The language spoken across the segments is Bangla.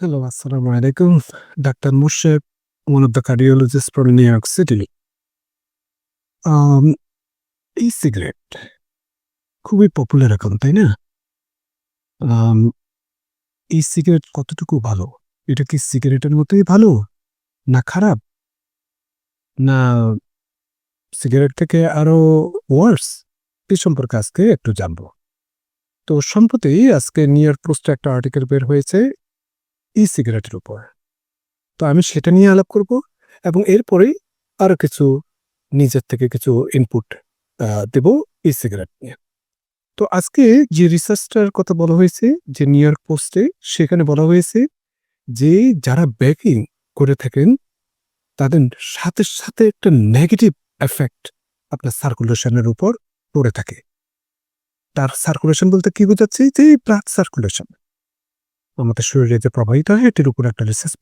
Assalamu alaikum. Dr. Mushrif, one of the cardiologists from New York City. Um, এই সিগারেট খুবই পপুলার এখন তাই না Um, এই সিগারেট কতটুকু ভালো এটা কি সিগারেটের মতোই ভালো না খারাপ না সিগারেট থেকে আরও ওয়ার্স এই সম্পর্কে আজকে একটু জানব তো সম্প্রতি আজকে নিউ ইয়র্ক পোস্টে একটা আর্টিকেল বের হয়েছে ই সিগারেটের উপর। তো আমি সেটা নিয়ে আলাপ করব এবং এরপরেই আরও কিছু নিজের থেকে কিছু ইনপুট দেব ই সিগারেট নিয়ে। তো আজকে যে রিসার্চটার কথা বলা হয়েছে, যে নিউ ইয়র্ক পোস্টে সেখানে বলা হয়েছে যে যারা বেকিং করে থাকেন, তাদের সাথে সাথে একটা নেগেটিভ এফেক্ট আপনার সার্কুলেশনের উপর পড়ে থাকে। তার সার্কুলেশন বলতে কি বোঝাচ্ছে? যে ব্লাড সার্কুলেশন আমাদের শরীরে যে প্রবাহিত হয়, এটির উপর একটা রিসার্চ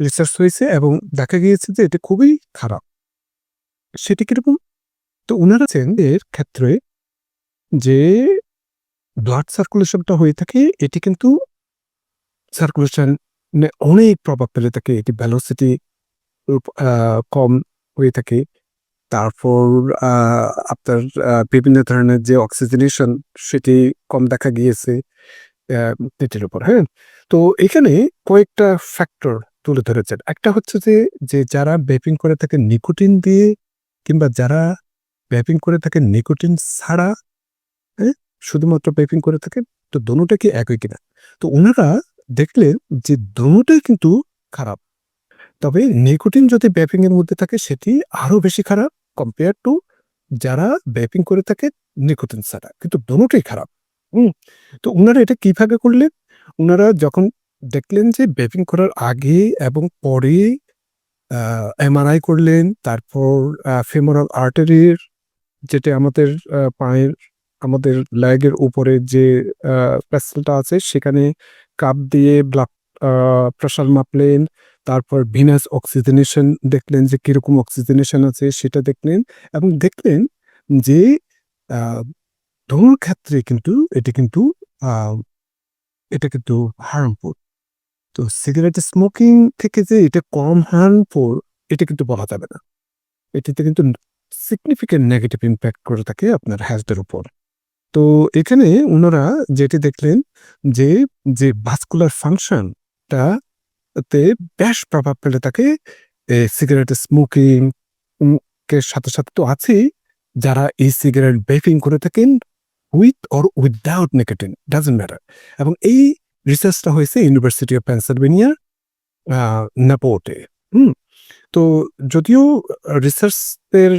রিসার্চ হয়েছে এবং দেখা গিয়েছে যে এটা খুবই খারাপ। সেটি কীরকম? তো ওনারা আছেন এর ক্ষেত্রে যে ব্লাড সার্কুলেশনটা হয়ে থাকে, এটি কিন্তু সার্কুলেশন অনেক প্রভাব ফেলে থাকে, এটি ভ্যালোসিটি কম হয়ে থাকে। তারপর আপনার বিভিন্ন ধরনের যে অক্সিজেনেশন সেটি কম দেখা গিয়েছে। এটির উপর হ্যাঁ? তো এখানে কয়েকটা ফ্যাক্টর তুলে ধরেছেন। একটা হচ্ছে যে যে যারা ব্যাপিং করে থাকে নিকোটিন দিয়ে কিংবা যারা ব্যাপিং করে থাকে নিকোটিন ছাড়া হ্যাঁ শুধুমাত্র ব্যাপিং করে থাকে, তো দোনোটা কি একই কিনা? তো ওনারা দেখলেন যে দোনোটাই কিন্তু খারাপ। তবে নিকোটিন যদি ব্যাপিং এর মধ্যে থাকে, সেটি আরও বেশি খারাপ কম্পেয়ার টু যারা ব্যাপিং করে থাকে নিকোটিন ছাড়া। কিন্তু দোনোটাই খারাপ। হুম, তো ওনারা এটা কীভাবে করলেন? ওনারা যখন দেখলেন যে ব্যাপিং করার আগে এবং পরে এমআরআই করলেন, তারপর ফেমোরাল আর্টারির যেটা আমাদের পায়ের, আমাদের ল্যাগের উপরে যে প্যাসেলটা আছে, সেখানে কাপ দিয়ে ব্লাড প্রেশার মাপলেন, তারপর ভিনাস অক্সিজেনেশন দেখলেন যে কীরকম অক্সিজেনেশন আছে সেটা দেখলেন এবং দেখলেন যে ধনুর ক্ষেত্রে কিন্তু এটি কিন্তু এটা কিন্তু হার্মফুল তো সিগারেট স্মোকিং থেকে যে এটা কম হার্মফুল এটা কিন্তু বলা যাবে না। এটিতে কিন্তু সিগনিফিকেন্ট নেগেটিভ ইম্প্যাক্ট করে থাকে আপনার হেলথের উপর। তো এখানে ওনারা যেটি দেখলেন যে যে ভাস্কুলার ফাংশনটা তে বেশ প্রভাব ফেলে থাকে সিগারেট স্মোকিং সাথে সাথে তো আছেই, যারা এই সিগারেট বেপিং করে থাকেন with or without nicotine doesn't matter এবং এই রিসার্চটা হয়েছে ইউনিভার্সিটি অফ পেনসিলভেনিয়ার নেপোর্টে হুম, তো যদিও রিসার্চের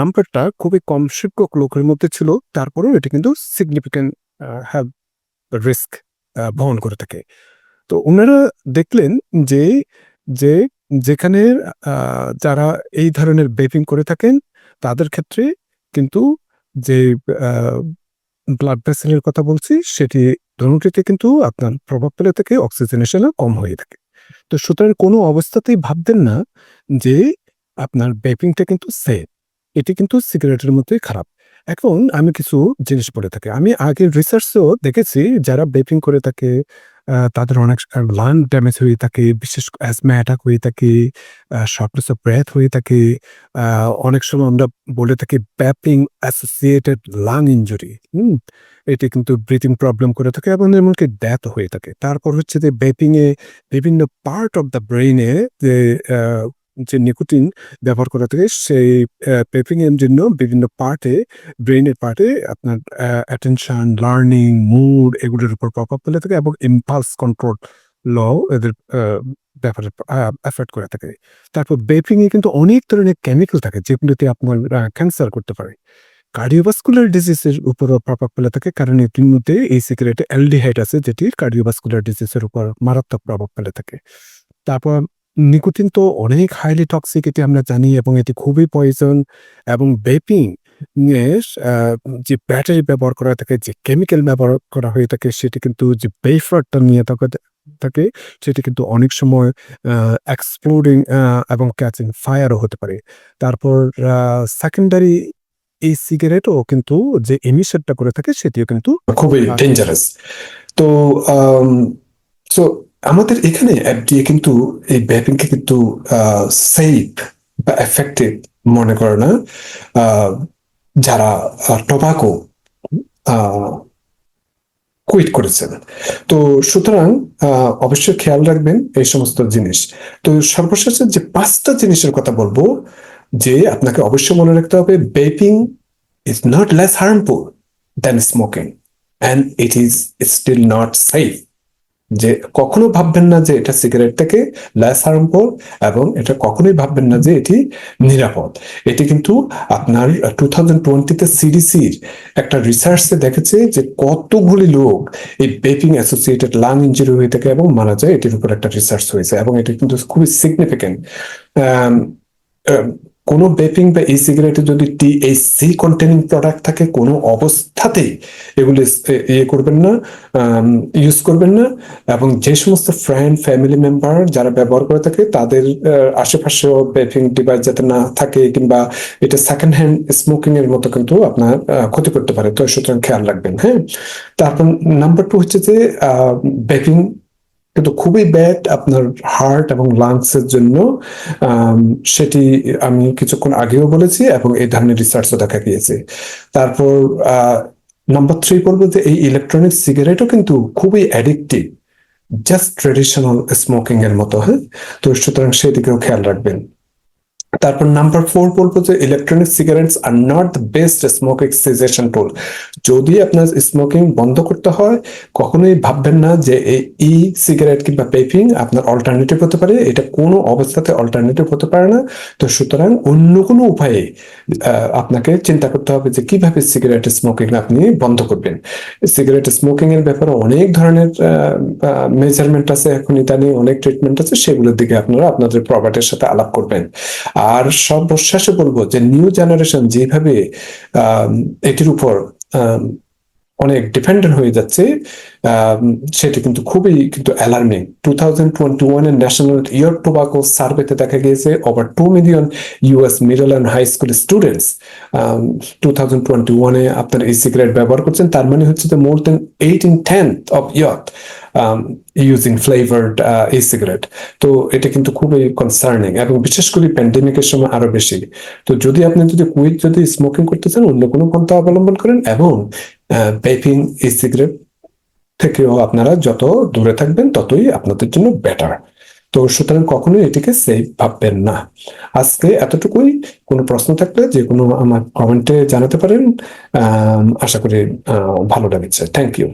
নাম্বারটা খুবই কম শিক্ষক লোকের মধ্যে ছিল, তারপরেও এটা কিন্তু সিগনিফিক্যান্ট হ্যাভ রিস্ক বহন করে থাকে। তো ওনারা দেখলেন যে যে যেখানে যারা এই ধরনের বেপিং করে থাকেন, তাদের ক্ষেত্রে কিন্তু যে ব্লাড ভেসেলের কথা বলছি, সেটি ধনুটিতে কিন্তু আপনার প্রভাব ফেলে থেকে অক্সিজেনেশন কম হয়ে থাকে। তো সুতরাং কোনো অবস্থাতেই ভাবতেন না যে আপনার বেপিংটা কিন্তু সেফ এটি কিন্তু সিগারেটের মতোই খারাপ। এখন আমি কিছু জিনিস পড়ে থাকি। আমি আগের রিসার্চেও দেখেছি, যারা বেপিং করে থাকে তাদের অনেক লাং ড্যামেজ হয়ে থাকে, বিশেষ অ্যাজমা অ্যাটাক হয়ে থাকে শর্টনেস অফ ব্রেথ হয়ে থাকে অনেক সময় আমরা বলে থাকি ব্যাপিং অ্যাসোসিয়েটেড লাং ইঞ্জুরি হুম? এটি কিন্তু ব্রিথিং প্রবলেম করে থাকে এবং এমনকি ডেথ হয়ে থাকে। তারপর হচ্ছে যে ব্যাপিংয়ে বিভিন্ন পার্ট অফ দ্য ব্রেইনে যে যে নিকোটিন ব্যবহার করা থাকে সেই পেপিং এর জন্য বিভিন্ন পার্টে ব্রেইনের পার্টে আপনার অ্যাটেনশন লার্নিং মুড এগুলোর উপর প্রভাব ফেলে থাকে এবং ইম্পালস কন্ট্রোল ল এদের ব্যাপারে এফেক্ট করে থাকে। তারপর বেপিং এ কিন্তু অনেক ধরনের কেমিক্যাল থাকে যেগুলোতে আপনার ক্যান্সার করতে পারে। কার্ডিওভাস্কুলার ডিজিজের উপরও প্রভাব ফেলে থাকে কারণ এটির মধ্যে এই সিগারেটে অ্যালডিহাইড আছে যেটি কার্ডিওভাস্কুলার ডিজিজের উপর মারাত্মক প্রভাব ফেলে থাকে। তারপর নিকোটিন তো অনেক হাইলি টক্সিক এটি আমরা জানি এবং এটি খুবই পয়জন এবং বেপিং যে ব্যাটারি ব্যবহার করা থাকে যে কেমিক্যাল ব্যবহার করা হয়ে থাকে সেটি কিন্তু যে বেফারটা নিয়ে থাকে থাকে সেটি কিন্তু অনেক সময় এক্সপ্লোডিং এবং ক্যাচিং ফায়ারও হতে পারে। তারপর সেকেন্ডারি এই সিগারেটও কিন্তু যে এমিশনটা করে থাকে সেটিও কিন্তু খুবই ডেঞ্জারাস তো সো আমাদের এখানে এফডিএ কিন্তু এই ব্যাপিংকে কিন্তু সেফ বা এফেক্টিভ মনে করে না। যারা টোবাকো কুইট করেছেন। তো সুতরাং অবশ্যই খেয়াল রাখবেন এই সমস্ত জিনিস। তো সর্বশেষে যে পাঁচটা জিনিসের কথা বলব, যে আপনাকে অবশ্যই মনে রাখতে হবে vaping is not less harmful than smoking and it is still not safe যে কখনো ভাববেন না যে এটা সিগারেট থেকে লেস হার্মফুল এবং এটা কখনোই ভাববেন না যে এটি নিরাপদ। এটি কিন্তু আপনার টু থাউজেন্ড টোয়েন্টিতে সিডিসির একটা রিসার্চে দেখেছে যে কতগুলি লোক এই বেপিং অ্যাসোসিয়েটেড লাং ইঞ্জুরি হয়ে থাকে এবং মারা যায়, এটির উপর একটা রিসার্চ হয়েছে এবং এটা কিন্তু খুবই সিগনিফিকেন্ট কোনো বেপিং বা ই সিগারেটে যদি টিএইচসি কন্টেনিং প্রোডাক্ট থাকে কোনো অবস্থাতেই এগুলি ইয়ে করবেন না ইউজ করবেন না। এবং যে সমস্ত ফ্রেন্ড ফ্যামিলি মেম্বার যারা ব্যবহার করে থাকে, তাদের আশেপাশেও বেপিং ডিভাইস যাতে না থাকে কিংবা এটা সেকেন্ড হ্যান্ড স্মোকিং এর মতো কিন্তু আপনার ক্ষতি করতে পারে। তো সুতরাং খেয়াল রাখবেন হ্যাঁ? তারপর নাম্বার টু হচ্ছে যে বেপিং কিন্তু খুবই ব্যাড আপনার হার্ট এবং লাংস এর জন্য সেটি আমি কিছুক্ষণ আগেও বলেছি এবং এই ধরনের রিসার্চও দেখা গিয়েছে। তারপর নাম্বার থ্রি বলব যে এই ইলেকট্রনিক সিগারেটও কিন্তু খুবই অ্যাডিক্টিভ জাস্ট ট্রেডিশনাল স্মোকিং এর মতো হ্যাঁ? তো সুতরাং সেদিকেও খেয়াল রাখবেন। তারপর নাম্বার ফোর বলব যে electronic cigarettes are not the best smoking cessation tool যদি আপনার স্মোকিং বন্ধ করতে হয়, কখনোই ভাববেন না যে এই ই সিগারেট কিংবা পেপিং আপনার অল্টারনেটিভ হতে পারে। এটা কোনো অবস্থাতে অল্টারনেটিভ হতে পারে না। তো সুতরাং অন্য কোনো উপায়ে আপনাকে চিন্তা করতে হবে যে কীভাবে সিগারেট স্মোকিং আপনি বন্ধ করবেন। সিগারেট স্মোকিং এর ব্যাপারে অনেক ধরনের মেজারমেন্ট আছে এখন ইতানি অনেক ট্রিটমেন্ট আছে। সেগুলোর দিকে আপনারা আপনাদের প্রভাইডের সাথে আলাপ করবেন। আর সব সর্বশেষে বলব যে নিউ জেনারেশন যেভাবে এটির উপর অনেক ডিপেন্ডেন্ট হয়ে যাচ্ছে সেটি কিন্তু খুবই কিন্তু অ্যালার্মিং টু থাউজেন্ড টোয়েন্টি ওয়ানের ন্যাশনাল ইয়ার টোবাকো সার্ভেতে দেখা গিয়েছে over two million US middle and high school students two thousand twenty ওয়ানে আপনার এই সিগারেট ব্যবহার করছেন। তার মানে হচ্ছে যে more than eight in tenth of youth using flavoured e cigarette তো এটা কিন্তু খুবই কনসার্নিং এবং বিশেষ করে প্যান্ডেমিকের সময় আরও বেশি। তো যদি আপনি যদি কুইট যদি স্মোকিং করতে চান, অন্য কোনো পন্থা অবলম্বন করেন এবং বেপিং ই সিগারেট থেকেও আপনারা যত দূরে থাকবেন, ততই আপনাদের জন্য বেটার তো সুতরাং কখনোই এটিকে সেফ ভাববেন না। আজকে এতটুকুই। কোনো প্রশ্ন থাকলে যে কোনো আমার কমেন্টে জানাতে পারেন। আশা করি ভালো লাগছে। Thank you